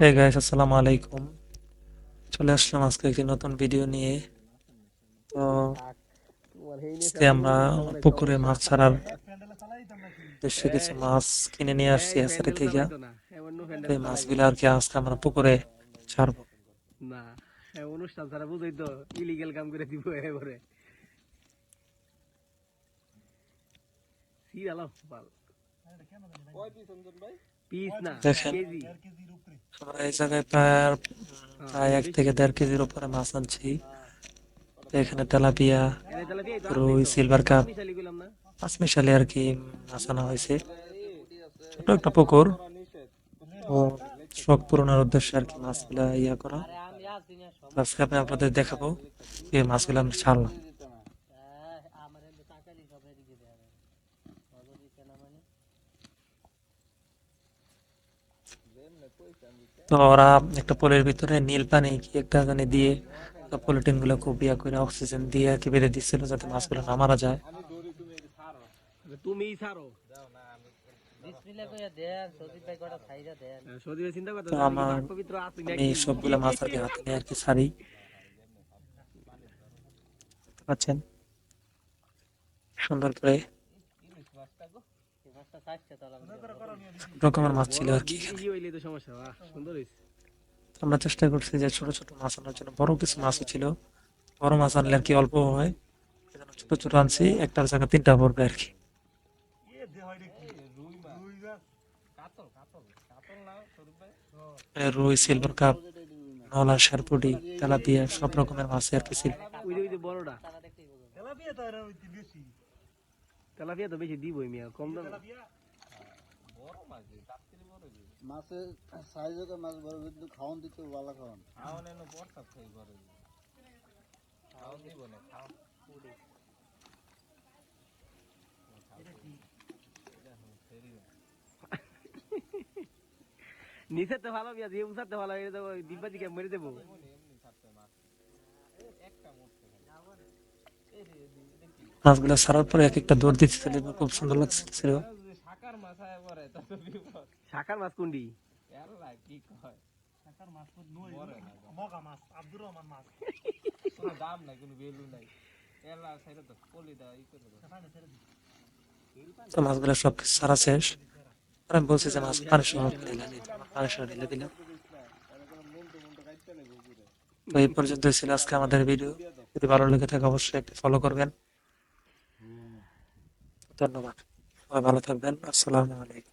Hey guys আসসালামু আলাইকুম। চলে আসলাম আজকে একটি নতুন ভিডিও নিয়ে। তো আজকে আমরা পুকুরে মাছ ছাড়ার উদ্দেশ্যে কিছু মাছ কিনে নিয়ে আসছি হ্যাচারি থেকে। এই মাছগুলো আর কি আজকে আমরা পুকুরে ছাড়বো। না হ্যাঁ অনুষ্ঠান ছাড়া বুঝই তো ইলিগেল কাম করে দিব এবারে। পাল এই জায়গায় প্রায় এক থেকে দেড় কেজির উপরে মাছ আনছি। এখানে তেলাপিয়া রুই সিলভার কাপ পাঁচ মিশালি আর কি মাছ আনা হয়েছে। ছোট একটা পুকুর। তো শখ পূরণের উদ্দেশ্যে আর কি মাছগুলা ইয়া করা। আজকে আমি আপনাদের দেখাবো এই মাছগুলো ছাড়লাম। তো ওরা একটা পোলের ভিতরে নীল পানি কি একটা জানি দিয়ে পলিটিনগুলো খুব ইয়া করে অক্সিজেন দিয়ে আর কি বেঁধে দিচ্ছিল যাতে মাছগুলো না মারা যায়। তুমি ছাড়ো। আমার আমি সবগুলো মাছ আর কি হাতে নিয়ে আর কি ছাড়ি। পাচ্ছেন? সুন্দর করে। রকমের মাছ ছিল আর কি। আমরা চেষ্টা করছি যে ছোট ছোট মাছ আনার জন্য বড় কিছু মাছও ছিল। বড় মাছ আনলে আর কি অল্প হয়। ছোট ছোট আনছি একটার জায়গায় তিনটা পড়বে আর কি। রুই সিলভার কাপ নলা শেরপুটি তেলাপিয়া সব রকমের মাছ আর কি ছিল ওই যে ওই যে বড়টা তেলাপিয়া তো বেশি দিবই মিয়া কম দাম। মাছের মাছ বড় কিন্তু খাওয়ান দিতে ভালো খাওয়ান। নিচে তো ভালো মিয়া দিয়ে উঠাতে ভালো এটা তো ডিব্বা দিকে মেরে দেবো। মাছগুলো ছাড়ার পরে এক একটা দৌড় দিচ্ছিল খুব সুন্দর লাগছিল শাকার মাছ কোনটি? তো মাছগুলো সব সারা শেষ। আর আমি বলছি যে মাছ পানি সহ ঢেলে পানি সহ ঢেলে দিলাম তো এই পর্যন্ত ছিল আজকে আমাদের ভিডিও যদি ভালো লেগে থাকে অবশ্যই একটি ফলো করবেন। ধন্যবাদ। সবাই ভালো থাকবেন। আসসালামু আলাইকুম।